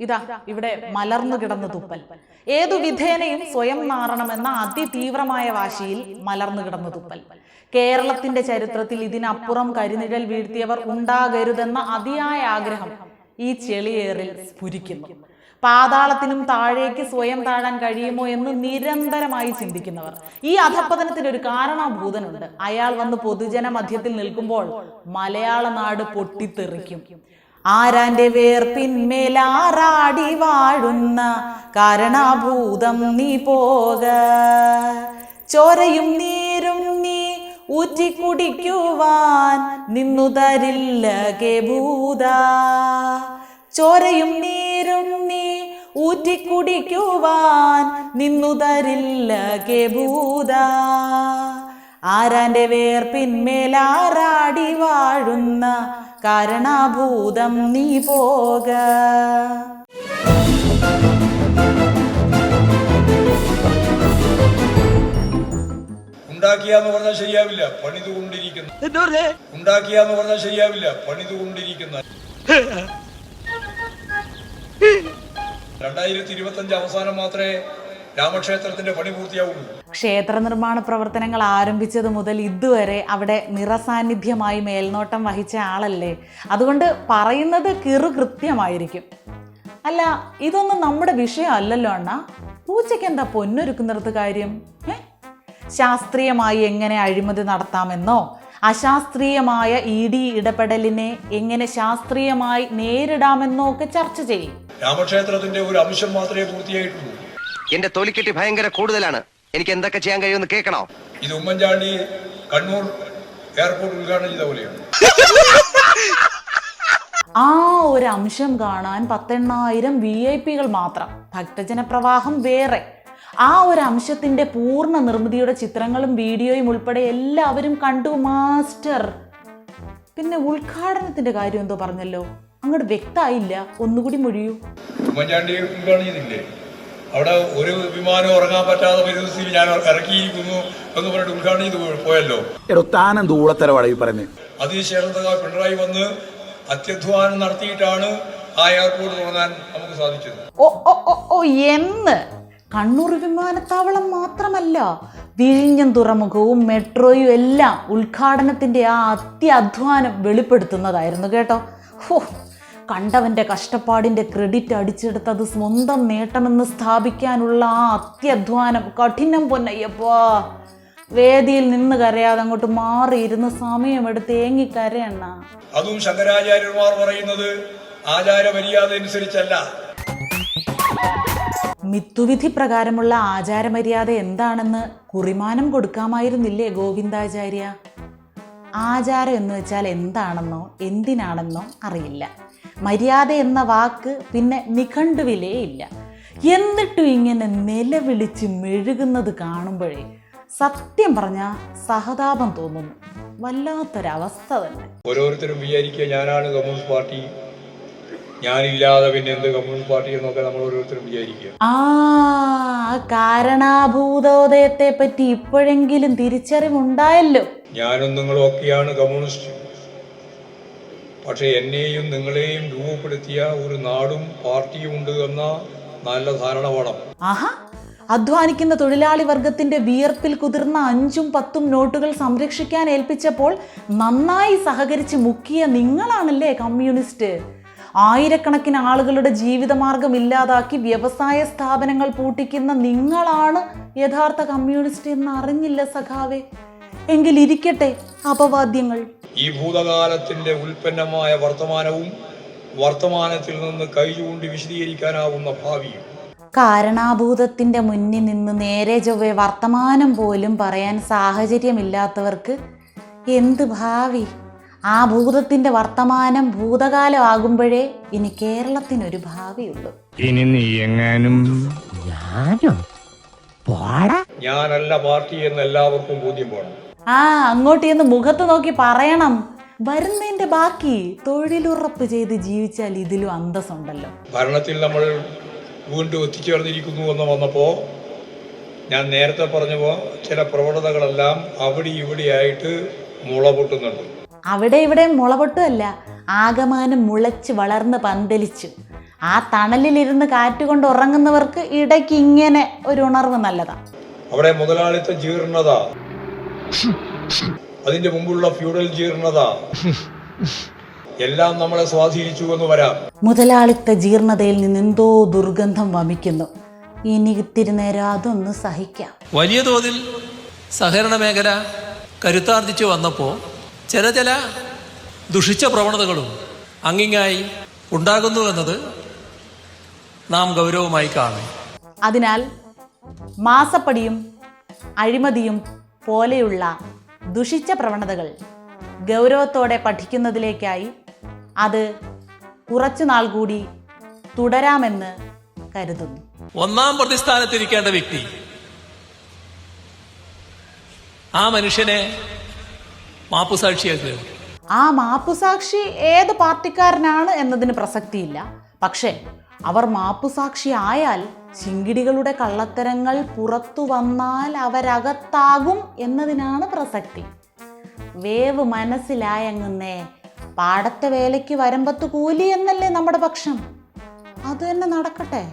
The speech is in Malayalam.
ഇതാ ഇവിടെ മലർന്നു കിടന്ന തുപ്പൽ. ഏതു വിധേനയും സ്വയം നാറണമെന്ന അതിതീവ്രമായ വാശിയിൽ മലർന്നു കിടന്ന തുപ്പൽ. കേരളത്തിന്റെ ചരിത്രത്തിൽ ഇതിനപ്പുറം കരിനിഴൽ വീഴ്ത്തിയവർ ഉണ്ടാകരുതെന്ന അതിയായ ആഗ്രഹം ഈ ചെളിയേറിൽ സ്ഫുരിക്കുന്നു. പാതാളത്തിനും താഴേക്ക് സ്വയം താഴാൻ കഴിയുമോ എന്ന് നിരന്തരമായി ചിന്തിക്കുന്നവർ. ഈ അധപ്പതനത്തിന് ഒരു കാരണഭൂതനുണ്ട് അയാൾ വന്ന് പൊതുജന മധ്യത്തിൽ നിൽക്കുമ്പോൾ മലയാള നാട് പൊട്ടിത്തെറിക്കും. ആരാന്റെ വേർപ്പിന്മേലാറാടി വാഴുന്ന കാരണഭൂതം നീ പോക. ചോരയും നീരും നീ ഊറ്റി കുടിക്കുവാൻ നിന്നു തരില്ല കേഭൂത ചോരയും നീരും നീ ഊറ്റി കുടിക്കുവാൻ നിന്നു തരില്ല കേഭൂത ആരാന്റെ വേർപ്പിന്മേലാറാടി വാഴുന്ന കാരണഭൂതം നീ പോക. ഉണ്ടാക്കിയാന്ന് പറഞ്ഞാൽ ശരിയാവില്ല പണിതുകൊണ്ടിരിക്കുന്ന. ഉണ്ടാക്കിയാന്ന് പറഞ്ഞാൽ ശരിയാവില്ല പണിതുകൊണ്ടിരിക്കുന്ന. രണ്ടായിരത്തി ഇരുപത്തി അഞ്ച് അവസാനം മാത്രമേ രാമക്ഷേത്രത്തിന്റെ പണി പൂർത്തിയാവുള്ളൂ ക്ഷേത്ര നിർമ്മാണ പ്രവർത്തനങ്ങൾ ആരംഭിച്ചത് മുതൽ ഇതുവരെ അവിടെ നിറസാന്നിധ്യമായി മേൽനോട്ടം വഹിച്ച ആളല്ലേ? അതുകൊണ്ട് പറയുന്നത് കിറു കൃത്യമായിരിക്കും. അല്ല ഇതൊന്നും നമ്മുടെ വിഷയം അല്ലല്ലോ അണ്ണ. പൂച്ചയ്ക്ക് എന്താ പൊന്നൊരുക്കുന്നിടത്ത് കാര്യം? ശാസ്ത്രീയമായി എങ്ങനെ അഴിമതി നടത്താമെന്നോ? അശാസ്ത്രീയമായ ഇ ഡി ഇടപെടലിനെ എങ്ങനെ ശാസ്ത്രീയമായി നേരിടാമെന്നോ ഒക്കെ ചർച്ച ചെയ്യും. രാമക്ഷേത്രത്തിന്റെ ഒരു അംശം മാത്രമേ പൂർത്തിയായിട്ടുള്ളൂ. എന്റെ തൊലിക്കെട്ടി ഭയങ്കര കൂടുതലാണ്. എനിക്ക് എന്തൊക്കെ ചെയ്യാൻ കഴിയുമെന്ന് കേൾക്കണോ? ഇത് ഉമ്മൻചാണ്ടി കണ്ണൂർ എയർപോർട്ട് ഉദ്ഘാടനം ചെയ്ത പോലെയാണ്. ആ ഒരു അംശം കാണാൻ പത്തെണ്ണായിരം വി ഐ പികൾ മാത്രം. ഭക്തജനപ്രവാഹം വേറെ. ആ ഒരു അംശത്തിന്റെ പൂർണ നിർമ്മിതിയുടെ ചിത്രങ്ങളും വീഡിയോയും ഉൾപ്പെടെ എല്ലാവരും കണ്ടു മാസ്റ്റർ. പിന്നെ ഉദ്ഘാടനത്തിന്റെ കാര്യം എന്തോ പറഞ്ഞല്ലോ. അങ്ങോട്ട് വ്യക്തമായില്ല. ഒന്നുകൂടി മൊഴിയൂ. ഉമ്മൻചാണ്ടി ഉദ്ഘാടനം ചെയ്തില്ലേ? അവിടെ ഒരു വിമാനം ഉറങ്ങാൻ പറ്റാതെ പരിസ്ഥിതി ഞാൻ ഇറക്കിയിരിക്കുന്നു എന്ന് പറഞ്ഞിട്ട് ഉദ്ഘാടനം ചെയ്ത് പോയല്ലോ. എടോ താനെന്ത് ഊളത്തരവാടാ ഈ പറയുന്നത് അതിനുശേഷം പിണറായി വന്ന് അത്യധ്വാനം നടത്തിയിട്ടാണ് ആ എയർപോർട്ട് തുടങ്ങാൻ നമുക്ക് സാധിച്ചത്. ഓ ഓ ഓ ഓ എന്ന്. കണ്ണൂർ വിമാനത്താവളം മാത്രമല്ല വിഴിഞ്ഞം തുറമുഖവും മെട്രോയും എല്ലാം ഉദ്ഘാടനത്തിന്റെ ആ അത്യധ്വാനം വെളിപ്പെടുത്തുന്നതായിരുന്നു കേട്ടോ. ഹോ കണ്ടവന്റെ കഷ്ടപ്പാടിന്റെ ക്രെഡിറ്റ് അടിച്ചെടുത്തത് സ്വന്തം നേട്ടമെന്ന് സ്ഥാപിക്കാനുള്ള ആ അത്യധ്വാനം കഠിനം പൊന്നയ്യപ്പാ. വേദിയിൽ നിന്ന് കരയാതെ അങ്ങോട്ട് മാറിയിരുന്ന് സമയമെടുത്ത് ഏങ്ങി കരയണ്ണ അതും ശങ്കരാചാര്യന്മാർ പറയുന്നത് ആചാരമര്യാദ അനുസരിച്ചല്ല മിത്തുവിധി പ്രകാരമുള്ള ആചാരമര്യാദ എന്താണെന്ന് കുറിമാനം കൊടുക്കാമായിരുന്നില്ലേ ഗോവിന്ദാചാര്യ? ആചാരം എന്ന് വെച്ചാൽ എന്താണെന്നോ എന്തിനാണെന്നോ അറിയില്ല. മര്യാദ എന്ന വാക്ക് പിന്നെ നിഘണ്ടുവിലേ ഇല്ല. എന്നിട്ടും ഇങ്ങനെ നിലവിളിച്ച് മെഴുകുന്നത് കാണുമ്പോഴേ സത്യം പറഞ്ഞാൽ സഹതാപം തോന്നുന്നു. വല്ലാത്തൊരവസ്ഥ തന്നെ. ഓരോരുത്തരും വിചാരിക്കുക ഞാനാണ് കമ്മ്യൂണിസ്റ്റ് പാർട്ടി ഞാനില്ലാതെ പിന്നെ എന്ത് കമ്മ്യൂണിസ്റ്റ് പാർട്ടി എന്നൊക്കെ നമ്മൾ ഓരോരുത്തരും വിചാരിക്കുക. ആ കാരണാഭൂതോദയത്തെ പറ്റി ഇപ്പോഴെങ്കിലും തിരിച്ചറിവുണ്ടായല്ലോ. ഞാനും നിങ്ങളും ഒക്കെയാണ് കമ്മ്യൂണിസ്റ്റ്. പക്ഷേ എന്നെയും നിങ്ങളെയും രൂപപ്പെടുത്തിയ ഒരു നാടും പാർട്ടിയും ഉണ്ട് എന്ന നല്ല ധാരണ വേണം ആഹാ അധ്വാനിക്കുന്ന തൊഴിലാളി വർഗത്തിന്റെ വിയർപ്പിൽ കുതിർന്ന അഞ്ചും പത്തും നോട്ടുകൾ സംരക്ഷിക്കാൻ ഏൽപ്പിച്ചപ്പോൾ നന്നായി സഹകരിച്ച് മുക്കിയ നിങ്ങളാണല്ലേ കമ്മ്യൂണിസ്റ്റ്? ആയിരക്കണക്കിന് ആളുകളുടെ ജീവിതമാർഗം ഇല്ലാതാക്കി വ്യവസായ സ്ഥാപനങ്ങൾ പൂട്ടിക്കുന്ന നിങ്ങളാണ് യഥാർത്ഥ കമ്മ്യൂണിസ്റ്റ് എന്ന് അറിഞ്ഞില്ല സഖാവേ. എങ്കിൽ ഇരിക്കട്ടെ അപവാദ്യങ്ങൾ. ഈ ഭൂതകാലത്തിന്റെ ഉൽപ്പന്നമായ വർത്തമാനവും വർത്തമാനത്തിൽ നിന്ന് കൈചൂണ്ടി വിശദീകരിക്കാനാവുന്ന ഭാവിയും. കാരണാഭൂതത്തിന്റെ മുന്നിൽ നിന്ന് നേരെ ചൊവ്വേ വർത്തമാനം പോലും പറയാൻ സാഹചര്യമില്ലാത്തവർക്ക് എന്ത് ഭാവി? ആ ഭൂതത്തിന്റെ വർത്തമാനം ഭൂതകാലം ആകുമ്പോഴേ ഇനി കേരളത്തിനൊരു ഭാവിയുള്ളൂ. ഇനി നീ എങ്ങാനും ഞാനല്ല പാർട്ടി എന്ന് എല്ലാവർക്കും ബോധ്യം പോണം ആ അങ്ങോട്ട് ചെന്ന് മുഖത്ത് നോക്കി പറയണം. വരുന്നതിന്റെ ബാക്കി തൊഴിലുറപ്പ് ചെയ്ത് ജീവിച്ചാൽ ഇതിലും അന്തസ്സുണ്ടല്ലോ. ഭരണത്തിൽ നമ്മൾ വീണ്ടും എത്തിച്ചേർന്നിരിക്കുന്നു എന്ന് വന്നപ്പോ ഞാൻ നേരത്തെ പറഞ്ഞപ്പോ ചില പ്രവണതകളെല്ലാം അവിടെ ഇവിടെയായിട്ട് മുള പൊട്ടുന്നുണ്ട് അവിടെ ഇവിടെ മുളപൊട്ടുമല്ല ആകമാനം മുളച്ച് വളർന്ന് പന്തലിച്ചു. ആ തണലിലിരുന്ന് കാറ്റുകൊണ്ട് ഉറങ്ങുന്നവർക്ക് ഇടയ്ക്ക് ഇങ്ങനെ ഒരു ഉണർവ് നല്ലതാ. അവിടെ മുതലാളിത്ത ജീർണത. അതിന്റെ മുമ്പുള്ള ഫ്യൂഡൽ ജീർണത. എല്ലാം നമ്മളെ സ്വാധീനിച്ചു എന്ന് വരാം. മുതലാളിത്ത ജീർണതയിൽ നിന്ന് എന്തോ ദുർഗന്ധം വമിക്കുന്നു. ഇനി ഇത്തിരി നേരം അതൊന്ന് സഹിക്കാം. വലിയ തോതിൽ സഹകരണ മേഖല കരുത്താർജിച്ചു വന്നപ്പോൾ ചില ചില ദുഷിച്ച പ്രവണതകളും അങ്ങിങ്ങായി ഉണ്ടാകുന്നു എന്നത് നാം ഗൗരവമായി കാണും. അതിനാൽ മാസപ്പടിയും അഴിമതിയും പോലെയുള്ള ദുഷിച്ച പ്രവണതകൾ ഗൗരവത്തോടെ പഠിക്കുന്നതിലേക്കായി അത് കുറച്ചുനാൾ കൂടി തുടരാമെന്ന് കരുതുന്നു. ഒന്നാം പ്രതിസ്ഥാനത്തിരിക്കേണ്ട വ്യക്തി ആ മനുഷ്യനെ ആ മാപ്പുസാക്ഷി ഏത് പാർട്ടിക്കാരനാണ് എന്നതിന് പ്രസക്തിയില്ല. പക്ഷേ അവർ മാപ്പുസാക്ഷി ആയാൽ ചിങ്കിടികളുടെ കള്ളത്തരങ്ങൾ പുറത്തു വന്നാൽ അവരകത്താകും എന്നതിനാണ് പ്രസക്തി. വേവ് മനസ്സിലായങ്ങുന്നേ പാടത്തെ വേലയ്ക്ക് വരമ്പത്ത് കൂലി എന്നല്ലേ നമ്മുടെ പക്ഷം? അത് തന്നെ നടക്കട്ടെ.